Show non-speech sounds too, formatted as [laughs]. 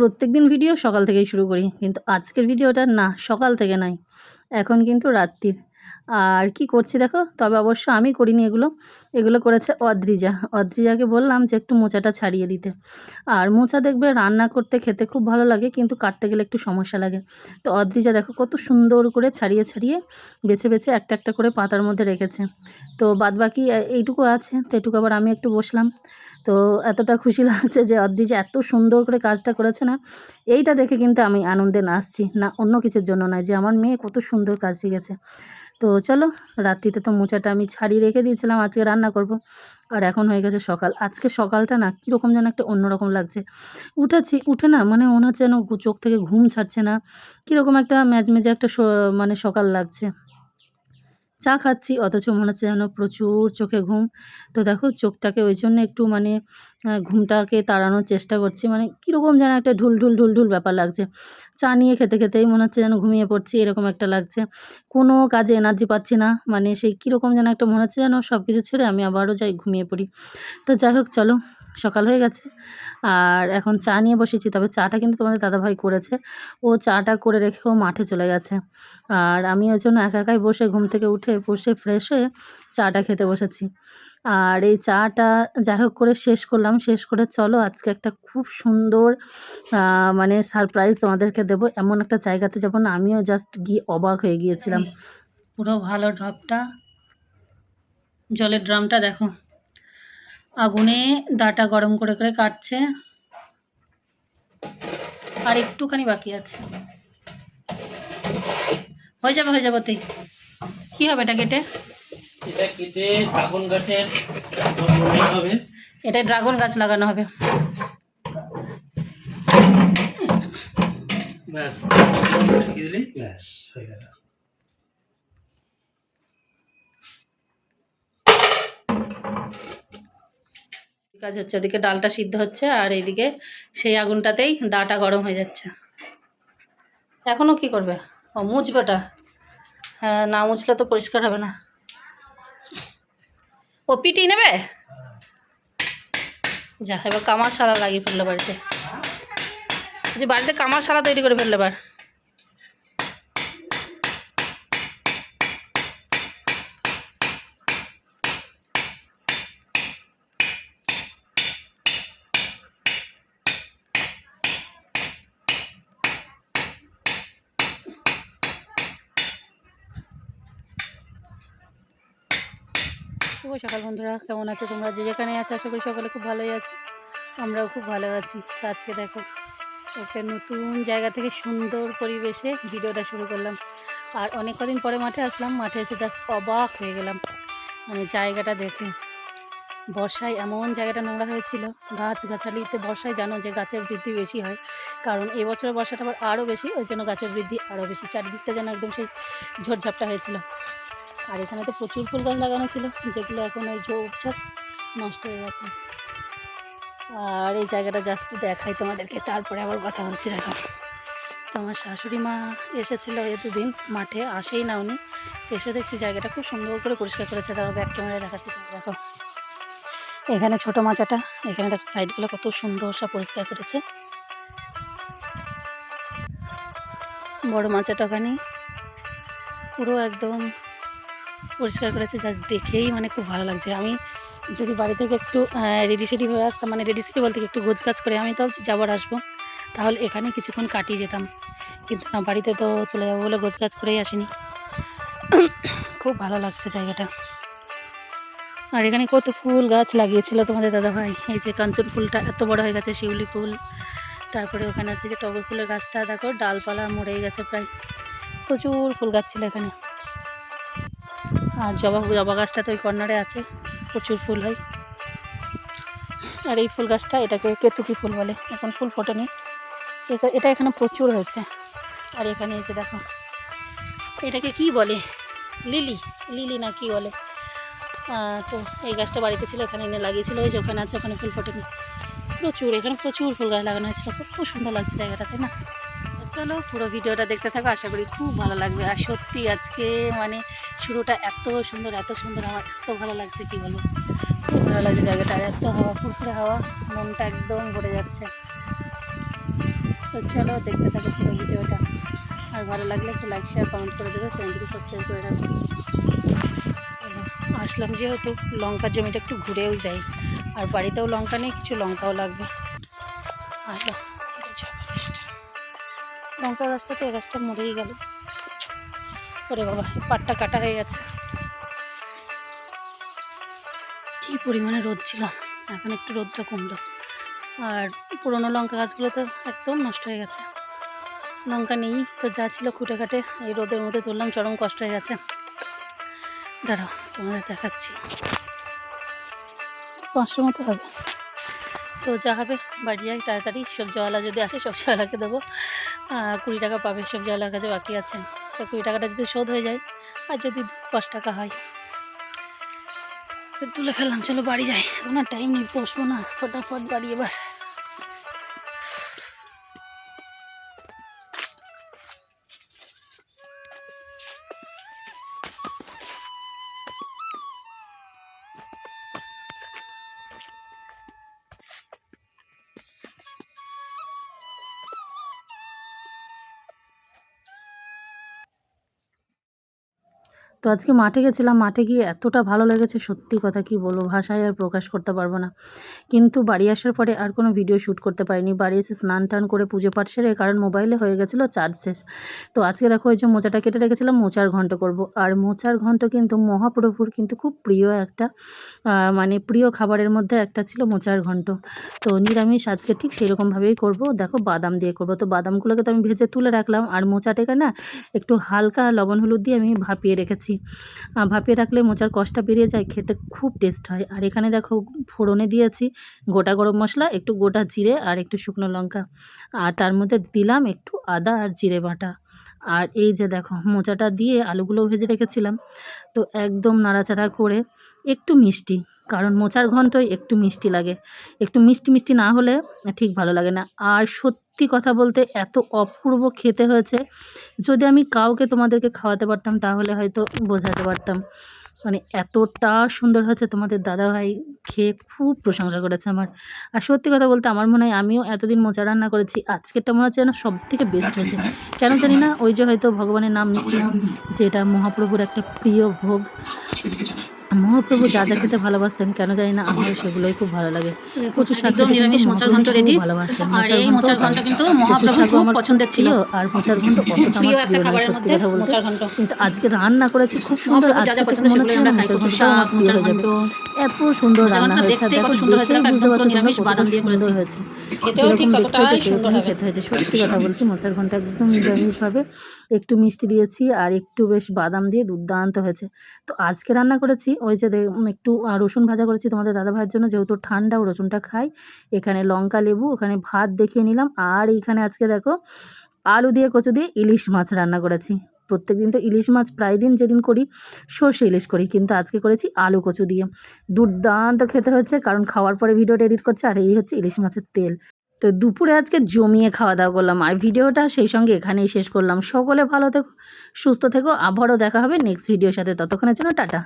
প্রত্যেক দিন ভিডিও সকাল থেকেই শুরু করি, কিন্তু আজকের ভিডিওটা না, সকাল থেকে নয় এখন কিন্তু রাত্রির। আর কি করছি দেখো? তবে অবশ্য আমি করিনি এগুলো। এগুলো করেছে অদ্রিজা। অদ্রিজাকে বললাম যে একটু মোচাটা ছাড়িয়ে দিতে। আর মোচা দেখবে রান্না করতে খেতে খুব ভালো লাগে, কিন্তু কাটতে গেলে একটু সমস্যা লাগে। তো অদ্রিজা দেখো কত সুন্দর করে ছাড়িয়ে ছাড়িয়ে বেছে বেছে একটা একটা করে পাতার মধ্যে রেখেছে। তো বাদবাকি এইটুকু আছে, তো এটুকু আবার আমি একটু বসলাম। তো এতটা খুশি লাগছে যে অদ্রিজা এত সুন্দর করে কাজটা করেছে না, এইটা দেখে কিন্তু আমি আনন্দে নাচছি। না, অন্য কিছুর জন্য নয়, যে আমার মেয়ে কত সুন্দর কাজ শিখেছে। তো চলো, রাত্রিতে তো মোচাটা আমি ছাড়িয়ে রেখে দিয়েছিলাম, আজকে রান্না করব। আর এখন হয়ে গেছে সকাল। আজকে সকালটা না কীরকম যেন একটা অন্যরকম লাগছে। উঠেছি, উঠে না মানে মনে হচ্ছে যেন চোখ থেকে ঘুম ছাড়ছে না। কীরকম একটা ম্যাজমেজে একটা মানে সকাল লাগছে। চা খাচ্ছি, অথচ মনে হচ্ছে যেন প্রচুর চোখে ঘুম। তো দেখো, চোখটাকে ওই জন্য একটু মানে ঘুমটাকে তাড়ানোর চেষ্টা করছি। মানে কীরকম যেন একটা ঢুল ঢুল ঢুল ঢুল ব্যাপার লাগছে। চা নিয়ে খেতে খেতেই মনে হচ্ছে যেন ঘুমিয়ে পড়ছি, এরকম একটা লাগছে। কোনো কাজে এনার্জি পাচ্ছি না। মানে সেই কীরকম যেন একটা মনে হচ্ছে যেন সব কিছু ছেড়ে আমি আবারও যাই ঘুমিয়ে পড়ি। তো যাই হোক, চলো, সকাল হয়ে গেছে। আর এখন চা নিয়ে বসেছি, তবে চাটা কিন্তু তোমাদের দাদাভাই করেছে। ও চাটা করে রেখে ও মাঠে চলে গেছে। আর আমি ওই জন্য একা একাই বসে ঘুম থেকে উঠে বসে ফ্রেশ হয়ে চাটা খেতে বসেছি। আর এই চাটা যাই হোক করে শেষ করলাম, শেষ করে চলো আজকে একটা খুব সুন্দর মানে সারপ্রাইজ তোমাদেরকে দেবো। এমন একটা জায়গাতে যাব না, আমিও জাস্ট গিয়ে অবাক হয়ে গিয়েছিলাম। পুরো ভালো ঢপটা। জলের ড্রামটা দেখো। আগুনে দাটা গরম করে করে কাটছে। আর একটুখানি বাকি আছে। হয়ে যাবে হয়ে যাবে তুই কী হবে এটা কেটে এটা কেটে ড্রাগন গাছের জন্ম হবে। এটা ড্রাগন গাছ লাগানো হবে। ব্যাস। রেখে দিলেই ব্যাস হয়ে গেল। কাজ হচ্ছে ওদিকে ডালটা সিদ্ধ হচ্ছে আর এইদিকে সেই আগুনটাতেই দাটা গরম হয়ে যাচ্ছে। এখনও কি করবে? ও মুছবে ওটা। হ্যাঁ না মুছলে তো পরিষ্কার হবে না। ও পিটি নেবে? যা, এবার কামার সারা লাগিয়ে ফেলল বাড়িতে। যে বাড়িতে কামার সারা তৈরি করে ফেলল এবার। শুভ সকাল বন্ধুরা, কেমন আছো তোমরা? যে যেখানে আছো, আশা করি সকলে খুব ভালোই আছো। আমরাও খুব ভালো আছি। তো আজকে দেখো, একটা নতুন জায়গা থেকে সুন্দর পরিবেশে ভিডিওটা শুরু করলাম। আর অনেক কদিন পরে মাঠে আসলাম। মাঠে এসে জাস্ট অবাক হয়ে গেলাম। মানে জায়গাটা দেখে। বর্ষায় এমন জায়গাটা নোংরা হয়েছিল। গাছ গাছালিতে বর্ষায় জানো যে গাছের বৃদ্ধি বেশি হয়। কারণ এবছরের বর্ষাটা আবার আরও বেশি, ওই জন্য গাছের বৃদ্ধি আরও বেশি। চারিদিকটা যেন একদম সেই ঝোড়ঝাপটা হয়েছিল। আর এখানে তো প্রচুর ফুল গাছ লাগানো ছিল, যেগুলো এখন ওই ঝোপঝাপ নষ্ট হয়ে গেছে। আর এই জায়গাটা জাস্ট দেখাই তোমাদেরকে, তারপরে আবার কথা বলছি দেখো। তো আমার শাশুড়ি মা এসেছিল এই দুদিন, মাঠে আসেই না উনি। এসে দেখছি জায়গাটা খুব সুন্দর করে পরিষ্কার করেছে তারা ব্যাক ক্যামেরায় দেখাচ্ছি দেখো। এখানে ছোট মাচাটা, এখানে দেখো সাইডগুলো কত সুন্দর সব পরিষ্কার করেছে। বড় মাচাটা ওখানে পুরো একদম পরিষ্কার করেছে জাস্ট দেখেই মানে খুব ভালো লাগছে। আমি যদি বাড়ি থেকে একটু রেডি সেডি হয়ে আসতাম মানে রেডি সেডি বলতে একটু গোছ গাছ করে, আমি তো যাবার আসব। তাহলে এখানে কিছুক্ষণ কাটিয়ে যেতাম। কিন্তু না, বাড়িতে তো চলে যাব বলে গোছ গাছ করেই আসিনি। খুব ভালো লাগছে জায়গাটা। আর এখানে কত ফুল গাছ লাগিয়েছিল তোমাদের দাদা ভাই। এই যে কাঞ্চন ফুলটা এত বড় হয়ে গেছে, শিউলি ফুল। তারপরে ওখানে আছে যে টগর ফুলের গাছটা, দেখো, ডালপালা মরেই গেছে প্রায়। প্রচুর ফুল গাছ ছিল এখানে। আর জবা জবা গাছটা তো ওই কর্নারে আছে, প্রচুর ফুল হয়। আর এই ফুল গাছটা এটাকে কেতুকি ফুল বলে, এখন ফুল ফোটেনি। এটা এখানে প্রচুর হয়েছে। আর এখানে যে দেখো, এটাকে কি বলে? লিলি লিলি না কি বলে? তো এই গাছটা বাড়িতে ছিল, এখানে এনে লাগিয়েছিল, ওই যে ওখানে আছে, ওখানে ফুল ফোটেনি। প্রচুর, এখানে প্রচুর ফুল গাছ লাগানো হয়েছিল, খুব সুন্দর লাগছে জায়গাটা, তাই না? চলো, পুরো ভিডিওটা দেখতে থাকো, আশা করি খুব ভালো লাগবে। আর সত্যি আজকে মানে শুরুটা এত সুন্দর এত সুন্দর, আমার এত ভালো লাগছে, কি বলো খুব ভালো লাগছে জায়গাটা এত হাওয়া, ফুরফুরে হাওয়া, মনটা একদম ভরে যাচ্ছে। তো চলো, দেখতে থাকো পুরো ভিডিওটা। আর ভালো লাগলে একটু লাইক শেয়ার কমেন্ট করে দেবে চ্যানেলটিকে সাবস্ক্রাইব করে রাখবে আসলাম যেহেতু, লঙ্কার জমিটা একটু ঘুরেও যাই। আর বাড়িতেও লঙ্কা নেই, কিছু লঙ্কাও লাগবে। আসলাম। লঙ্কা গাছটা তো এ গাছটা মরেই গেল। ওরে বাবা, পাটটা কাটা হয়ে গেছে। কী পরিমাণে রোদ ছিল। এখন একটু রোদটা কমলো। আর পুরোনো লঙ্কা গাছগুলো তো একদম নষ্ট হয়ে গেছে। লঙ্কা নেই, তো যা ছিল খুঁটে খাটে এই রোদের মধ্যে তুললাম, চরম কষ্ট হয়ে গেছে। দাঁড়াও, তোমাদের দেখাচ্ছি। পাঁচশো মতো হবে। তো যা হবে, বাড়ি যাই তাড়াতাড়ি। সবজিওয়ালা যদি আসে সবজিওয়ালাকে দেবো। কুড়ি টাকা পাবে সবজিওয়ালার কাছে বাকি আছে। তো কুড়ি টাকাটা যদি শোধ হয়ে যায়, আর যদি পাঁচ টাকা হয় তুলে ফেললাম, চলো বাড়ি যাই। কোনো টাইম নেই, বসবো না, ফটাফট বাড়ি এবার। তো আজকে মাঠে গেছিলাম, মাঠে গিয়ে এতটা ভালো লেগেছে, সত্যি কথা কি বলব, ভাষায় আর প্রকাশ করতে পারব না। কিন্তু বাড়ি আসার পরে আর কোনো ভিডিও শ্যুট করতে পারিনি। বাড়ি এসে স্নান টান করে পুজো পাঠ সেরে কারণ মোবাইলে হয়ে গেছিল চার্জ শেষ। তো আজকে দেখো ওই যে মোচাটা কেটে রেখেছিলাম, মোচার ঘন্ট করব। আর মোচার ঘন্ট কিন্তু মহাপ্রভুর কিন্তু খুব প্রিয় একটা মানে প্রিয় খাবারের মধ্যে একটা ছিল মোচার ঘন্ট। তো নিরামিষ আজকে ঠিক সেরকমভাবেই করব। দেখো বাদাম দিয়ে করব। তো বাদামগুলোকে তো আমি ভেজে তুলে রাখলাম। আর মোচাটাকে না একটু হালকা লবণ হলুদ দিয়ে আমি ভাপিয়ে রেখেছি। আহ, ভাপিয়ে রাখলে মোচার কষটা বেরিয়ে যায় খেতে খুব টেস্ট হয়। আর এখানে দেখো ফোড়নে দিয়েছি গোটা গরম মশলা একটু গোটা জিরে আর একটু শুকনো লঙ্কা। আর তার মধ্যে দিলাম একটু আদা আর জিরে বাটা। আর এই যে দেখো মোচাটা দিয়ে আলুগুলো ভেজে রেখেছিলাম। তো একদম নাড়াচাড়া করে একটু মিষ্টি। কারণ মোচার ঘন্টই একটু মিষ্টি লাগে। একটু মিষ্টি মিষ্টি না হলে ঠিক ভালো লাগে না। আর সত্যি কথা বলতে এত অপূর্ব খেতে হয়েছে যদি আমি কাউকে তোমাদেরকে খাওয়াতে পারতাম তাহলে হয়তো বোঝাতে পারতাম। মানে এতটা সুন্দর হয়েছে তোমাদের দাদাভাই খেয়ে খুব প্রশংসা করেছে আমার। আর সত্যি কথা বলতে আমার মনে হয় আমিও এতদিন মোচা রান্না করেছি আজকেরটা মনে হচ্ছে যেন সব থেকে বেস্ট হয়েছে। কেন জানি না ওই যে হয়তো ভগবানের নাম নিচ্ছিলাম যে এটা মহাপ্রভুর একটা প্রিয় ভোগ। মহাপ্রভু যা যা খেতে ভালোবাসতেন কেন জানি না আমারও সেগুলোই খুব ভালো লাগে। শাক একদম নিরামিষ মোচার ঘন্ট খুব। ভালোবাসতেন। আর এই মোচার ঘন্ট কিন্তু কচু মহাপ্রভুর খুব পছন্দের ছিল। আর মোচার ঘন্ট অতটা প্রিয় একটা খাবারের মধ্যে মোচার ঘন্ট কিন্তু আজকে রান্না করেছি খুব সুন্দর মহাপ্রভুর যা যা আজকে পছন্দ সেগুলো আমরা খাই ঘন্ট শাক আমার মোচার যাবে এত সুন্দর রান্না হয়েছে ঘন্ট দেখতে দেখো কত সুন্দর হয়েছে, একদম নিরামিষ বাদাম কতটা দিয়ে করেছি। হয়েছে। এটাও ঠিক ততটাই সুন্দর হবে। খেতে হয়েছে সত্যি কথা [laughs] বলছি মোচার ঘণ্টা একদম নিরামিষভাবে একটু মিষ্টি দিয়েছি আর একটু বেশ বাদাম দিয়ে দুর্দান্ত হয়েছে তো আজকে রান্না করেছি ওই যে একটু রসুন ভাজা করেছি তোমাদের দাদা ভাইয়ের জন্য, যেহেতু ঠান্ডা ও রসুনটা খাই। এখানে লঙ্কা, লেবু, ওখানে ভাত দেখিয়ে নিলাম। আর এইখানে আজকে দেখো, আলু দিয়ে কচু দিয়ে ইলিশ মাছ রান্না করেছি। প্রত্যেক দিন তো ইলিশ মাছ প্রায় দিন যেদিন করি, সর্ষে ইলিশ করি, কিন্তু আজকে করেছি আলু কচু দিয়ে। দুর্দান্ত খেতে হচ্ছে কারণ খাওয়ার পরে ভিডিওটা এডিট করছে, আর এই হচ্ছে ইলিশ মাছের তেল। তো দুপুরে আজকে জমিয়ে খাওয়া দাওয়া করলাম, আর ভিডিওটা সেই সঙ্গে এখানেই শেষ করলাম। সকলে ভালো থেকো, সুস্থ থেকো, আবারও দেখা হবে নেক্সট ভিডিওর সাথে। ততক্ষণের জন্য টাটা।